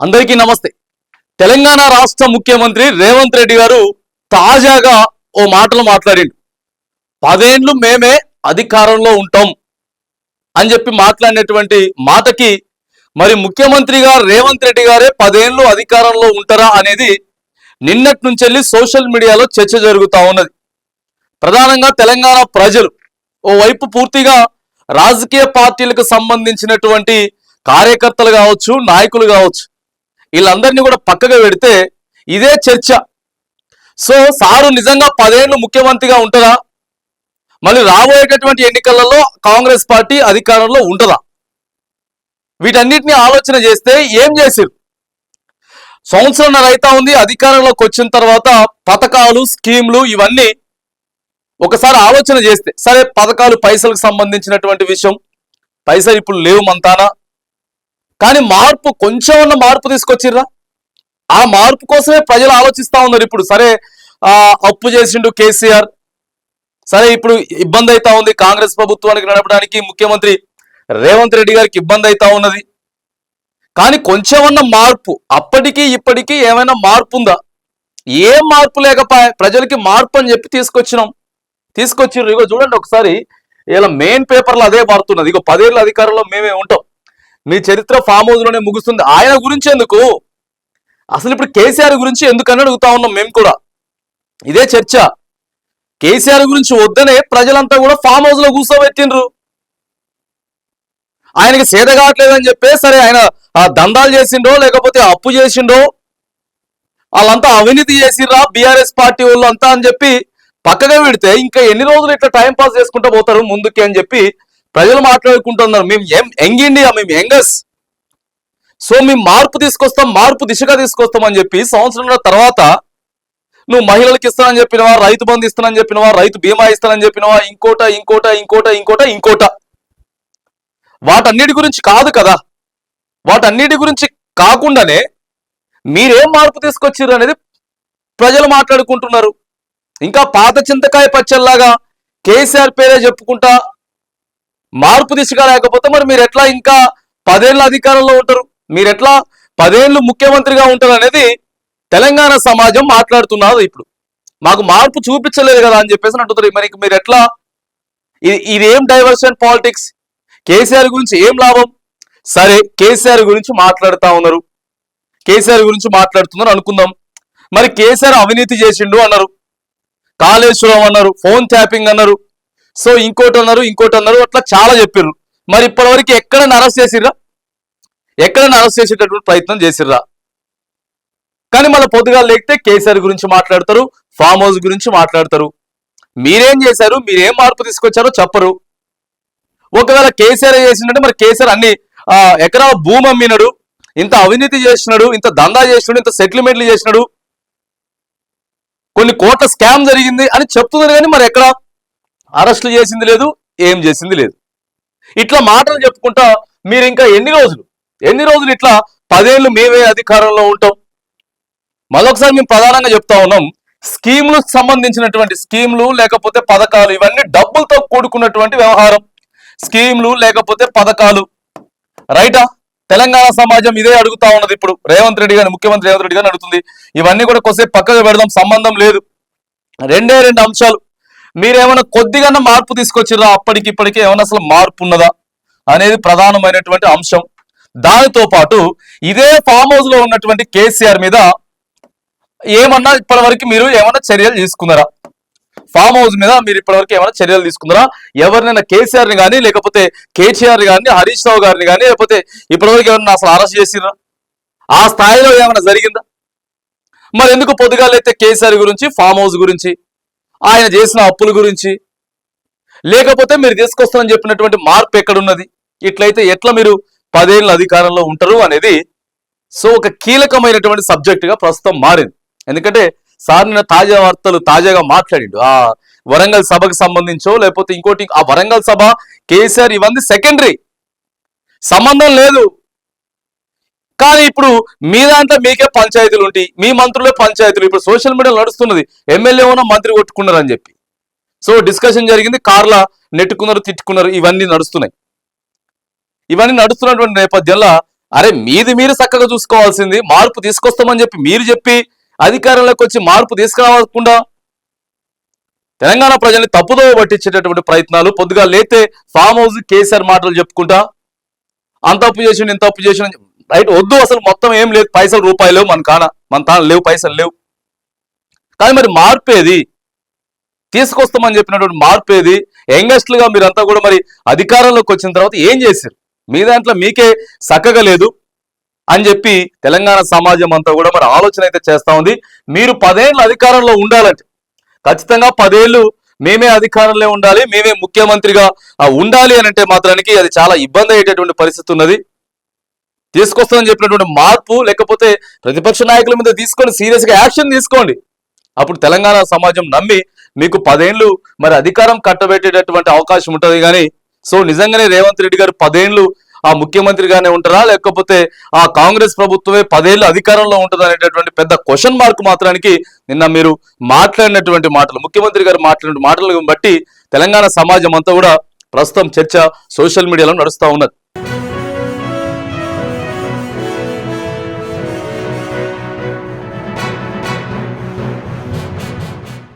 అందరికీ నమస్తే. తెలంగాణ రాష్ట్ర ముఖ్యమంత్రి రేవంత్ రెడ్డి గారు తాజాగా ఓ మాటలు మాట్లాడిండు. పదేండ్లు మేమే అధికారంలో ఉంటాం అని చెప్పి మాట్లాడినటువంటి మాటకి మరి ముఖ్యమంత్రిగా రేవంత్ రెడ్డి గారే పదేండ్లు అధికారంలో ఉంటారా అనేది నిన్నటి నుంచి సోషల్ మీడియాలో చర్చ జరుగుతా ఉన్నది. ప్రధానంగా తెలంగాణ ప్రజలు ఓవైపు పూర్తిగా రాజకీయ పార్టీలకు సంబంధించినటువంటి కార్యకర్తలు కావచ్చు నాయకులు కావచ్చు వీళ్ళందరినీ కూడా పక్కగా పెడితే ఇదే చర్చ. సో సారు నిజంగా పదేళ్ళు ముఖ్యమంత్రిగా ఉంటుందా? మళ్ళీ రాబోయేటటువంటి ఎన్నికలలో కాంగ్రెస్ పార్టీ అధికారంలో ఉంటుందా? వీటన్నిటిని ఆలోచన చేస్తే ఏం చేసిరు సంవత్సరంన్నర అయితే ఉంది అధికారంలోకి వచ్చిన తర్వాత పథకాలు స్కీమ్లు ఇవన్నీ ఒకసారి ఆలోచన చేస్తే సరే పథకాలు పైసలకు సంబంధించినటువంటి విషయం పైసలు ఇప్పుడు లేవు మంతానా కానీ మార్పు కొంచెం ఉన్న మార్పు తీసుకొచ్చిర్రా? ఆ మార్పు కోసమే ప్రజలు ఆలోచిస్తా ఉన్నారు ఇప్పుడు. సరే ఆ అప్పు చేసిండు కేసీఆర్. సరే ఇప్పుడు ఇబ్బంది అయితా ఉంది. కాంగ్రెస్ ప్రభుత్వానికి నడపడానికి ముఖ్యమంత్రి రేవంత్ రెడ్డి గారికి ఇబ్బంది అయితా ఉన్నది. కానీ కొంచెమన్న మార్పు. అప్పటికీ ఇప్పటికీ ఏమైనా మార్పు ఉందా ఏం మార్పు లేకపోయా ప్రజలకి మార్పు అని చెప్పి తీసుకొచ్చినాం. తీసుకొచ్చిర్రు. ఇగో చూడండి ఒకసారి ఇలా మెయిన్ పేపర్లో అదే మారుతున్నది. ఇగో పదేళ్ళ అధికారంలో మేమే ఉంటాం. మీ చరిత్ర ఫామ్ హౌస్లోనే ముగుస్తుంది. ఆయన గురించి ఎందుకు? అసలు ఇప్పుడు కేసీఆర్ గురించి ఎందుకని అడుగుతా ఉన్నాం మేము కూడా. ఇదే చర్చ. కేసీఆర్ గురించి వద్దనే ప్రజలంతా కూడా ఫామ్ హౌస్లో కూర్చోబెట్టిండ్రు. ఆయనకి సేద కావట్లేదని చెప్పే సరే ఆయన దందాలు చేసిండో లేకపోతే అప్పు చేసిండో వాళ్ళంతా అవినీతి చేసిర్రా బీఆర్ఎస్ పార్టీ వాళ్ళు అంతా అని చెప్పి పక్కగా పెడితే ఇంకా ఎన్ని రోజులు ఇట్లా టైం పాస్ చేసుకుంటూ పోతారు ముందుకి అని చెప్పి ప్రజలు మాట్లాడుకుంటున్నారు. మేము ఎం యంగ్ ఇండియా మేము యంగస్ సో మేము మార్పు తీసుకొస్తాం మార్పు దిశగా తీసుకొస్తాం అని చెప్పి సంవత్సరంలో తర్వాత నువ్వు మహిళలకు ఇస్తానని చెప్పినవా రైతు బంధు ఇస్తానని చెప్పినవా రైతు బీమా ఇస్తానని చెప్పినవా ఇంకోట ఇంకోట ఇంకోట ఇంకోట ఇంకోట. వాటన్నిటి గురించి కాదు కదా. వాటన్నిటి గురించి కాకుండానే మీరేం మార్పు తీసుకొచ్చిర్రు అనేది ప్రజలు మాట్లాడుకుంటున్నారు. ఇంకా పాత చింతకాయ పచ్చల్లాగా కేసీఆర్ పేరే చెప్పుకుంటా మార్పు దిశగా లేకపోతే మరి మీరు ఎట్లా ఇంకా పదేళ్ళ అధికారంలో ఉంటారు? మీరు ఎట్లా పదేళ్ళు ముఖ్యమంత్రిగా ఉంటారు అనేది తెలంగాణ సమాజం మాట్లాడుతున్నారు ఇప్పుడు. మాకు మార్పు చూపించలేదు కదా అని చెప్పేసి అంటున్నారు. మరి మీరు ఎట్లా? ఇది ఇదేం డైవర్షన్ పాలిటిక్స్ కేసీఆర్ గురించి ఏం లాభం? సరే కేసీఆర్ గురించి మాట్లాడుతూ ఉన్నారు. కేసీఆర్ గురించి మాట్లాడుతున్నారు అనుకుందాం. మరి కేసీఆర్ అవినీతి చేసిండు అన్నారు. కాళేశ్వరం అన్నారు ఫోన్ ట్యాపింగ్ అన్నారు. సో ఇంకోటి అన్నారు ఇంకోటి అన్నారు అట్లా చాలా చెప్పారు మరి ఇప్పటివరకు ఎక్కడైనా అరెస్ట్ చేసిర్రా? ఎక్కడైనా అరెస్ట్ చేసేటటువంటి ప్రయత్నం చేసిర్రా? కానీ మళ్ళీ పొద్దుగా లేకపోతే కేసీఆర్ గురించి మాట్లాడతారు ఫామ్ హౌస్ గురించి మాట్లాడతారు. మీరేం చేశారు మీరేం మార్పు తీసుకొచ్చారో చెప్పరు. ఒకవేళ కేసీఆర్ చేసినట్టు మరి కేసీఆర్ అన్ని ఎకరాల భూమి అమ్మినాడు ఇంత అవినీతి చేసినాడు ఇంత దందా చేసినాడు ఇంత సెటిల్మెంట్లు చేసినాడు. కొన్ని కోట్ల స్కామ్ జరిగింది అని చెప్తున్నారు కానీ మరి ఎక్కడ? అరెస్టులు చేసింది లేదు ఏం చేసింది లేదు. ఇట్లా మాటలు చెప్పుకుంటా మీరు ఇంకా ఎన్ని రోజులు? ఎన్ని రోజులు ఇట్లా పదేళ్ళు మేమే అధికారంలో ఉంటాం? మరొకసారి మేము ప్రధానంగా చెప్తా ఉన్నాం స్కీములు సంబంధించినటువంటి స్కీములు లేకపోతే పథకాలు ఇవన్నీ డబ్బులతో కూడుకున్నటువంటి వ్యవహారం. స్కీములు లేకపోతే పథకాలు. రైటా? తెలంగాణ సమాజం ఇదే అడుగుతా ఉన్నది ఇప్పుడు. రేవంత్ రెడ్డి గారిని ముఖ్యమంత్రి రేవంత్ రెడ్డి గారిని అడుగుతుంది. ఇవన్నీ కూడా కొద్దిసేపు పక్కగా పెడదాం సంబంధం లేదు. రెండే రెండు అంశాలు. మీరేమైనా కొద్దిగా మార్పు తీసుకొచ్చిరా అప్పటికి ఇప్పటికీ ఏమైనా అసలు మార్పు ఉన్నదా? అనేది ప్రధానమైనటువంటి అంశం. దానితో పాటు ఇదే ఫామ్ హౌస్లో ఉన్నటువంటి కేసీఆర్ మీద ఏమన్నా ఇప్పటివరకు మీరు ఏమైనా చర్యలు తీసుకున్నారా? ఫామ్ హౌస్ మీద మీరు ఇప్పటివరకు ఏమైనా చర్యలు తీసుకున్నారా? ఎవరినైనా కేసీఆర్ని కానీ లేకపోతే కేటీఆర్ గారిని హరీష్ రావు గారిని కానీ లేకపోతే ఇప్పటివరకు ఎవరైనా అసలు అరెస్ట్ చేసిరా ఆ స్థాయిలో ఏమైనా జరిగిందా? మరి ఎందుకు పొద్దుగాలైతే కేసీఆర్ గురించి ఫామ్ హౌస్ గురించి? ఆయన చేసిన అప్పుల గురించి. లేకపోతే మీరు తీసుకొస్తారని చెప్పినటువంటి మార్పు ఎక్కడున్నది? ఇట్లయితే ఎట్లా మీరు పదేళ్ళ అధికారంలో ఉంటారు అనేది సో ఒక కీలకమైనటువంటి సబ్జెక్టుగా ప్రస్తుతం మారింది. ఎందుకంటే సార్ నిన్న తాజా వార్తలు తాజాగా మాట్లాడిండు. ఆ వరంగల్ సభకు సంబంధించో లేకపోతే ఇంకోటి ఆ వరంగల్ సభ కేసీఆర్ ఇవన్నీ సెకండరీ సంబంధం లేదు. కానీ ఇప్పుడు మీ దాంట్లో మీకే పంచాయతీలు ఉంటాయి మీ మంత్రులే పంచాయతీలు. ఇప్పుడు సోషల్ మీడియాలో నడుస్తున్నది ఎమ్మెల్యే ఉన్న మంత్రి కొట్టుకున్నారని చెప్పి. సో డిస్కషన్ జరిగింది కార్ల నెట్టుకున్నారు తిట్టుకున్నారు ఇవన్నీ నడుస్తున్నాయి. ఇవన్నీ నడుస్తున్నటువంటి నేపథ్యంలో అరే మీది మీరు చక్కగా చూసుకోవాల్సింది మార్పు తీసుకొస్తామని చెప్పి మీరు చెప్పి అధికారంలోకి వచ్చి మార్పు తీసుకురావకుండా తెలంగాణ ప్రజల్ని తప్పుదోవ పట్టించేటటువంటి ప్రయత్నాలు పొద్దుగా లేతే ఫామ్ హౌస్ కేసీఆర్ మాటలు చెప్పుకుంటా అంత అప్పు చేసిండు ఇంత అప్పు చేసిండు రైట్ వద్దు అసలు మొత్తం ఏం లేదు. పైసలు రూపాయలు మన కాన మన తాను లేవు పైసలు లేవు. కానీ మరి మార్పేది తీసుకొస్తామని చెప్పినటువంటి మార్పేది యంగెస్ట్లుగా మీరంతా కూడా మరి అధికారంలోకి వచ్చిన తర్వాత ఏం చేశారు? మీ దాంట్లో మీకే చక్కగా లేదు అని చెప్పి తెలంగాణ సమాజం అంతా కూడా మరి ఆలోచన అయితే చేస్తా ఉంది. మీరు పదేళ్ళు అధికారంలో ఉండాలంటే ఖచ్చితంగా పదేళ్ళు మేమే అధికారంలో ఉండాలి మేమే ముఖ్యమంత్రిగా ఉండాలి అని అంటే మాత్రానికి అది చాలా ఇబ్బంది అయ్యేటటువంటి పరిస్థితి ఉన్నది. తీసుకొస్తానని చెప్పినటువంటి మార్పు లేకపోతే ప్రతిపక్ష నాయకుల మీద తీసుకొని సీరియస్గా యాక్షన్ తీసుకోండి. అప్పుడు తెలంగాణ సమాజం నమ్మి మీకు పదేండ్లు మరి అధికారం కట్టబెట్టేటటువంటి అవకాశం ఉంటుంది కానీ సో నిజంగానే రేవంత్ రెడ్డి గారు పదేండ్లు ఆ ముఖ్యమంత్రిగానే ఉంటారా? లేకపోతే ఆ కాంగ్రెస్ ప్రభుత్వమే పదేళ్ళు అధికారంలో ఉంటుందా అనేటటువంటి పెద్ద క్వశ్చన్ మార్క్ మాత్రానికి నిన్న మీరు మాట్లాడినటువంటి మాటలు ముఖ్యమంత్రి గారు మాట్లాడిన మాటలను బట్టి తెలంగాణ సమాజం అంతా కూడా ప్రస్తుతం చర్చ సోషల్ మీడియాలో నడుస్తూ ఉన్నది.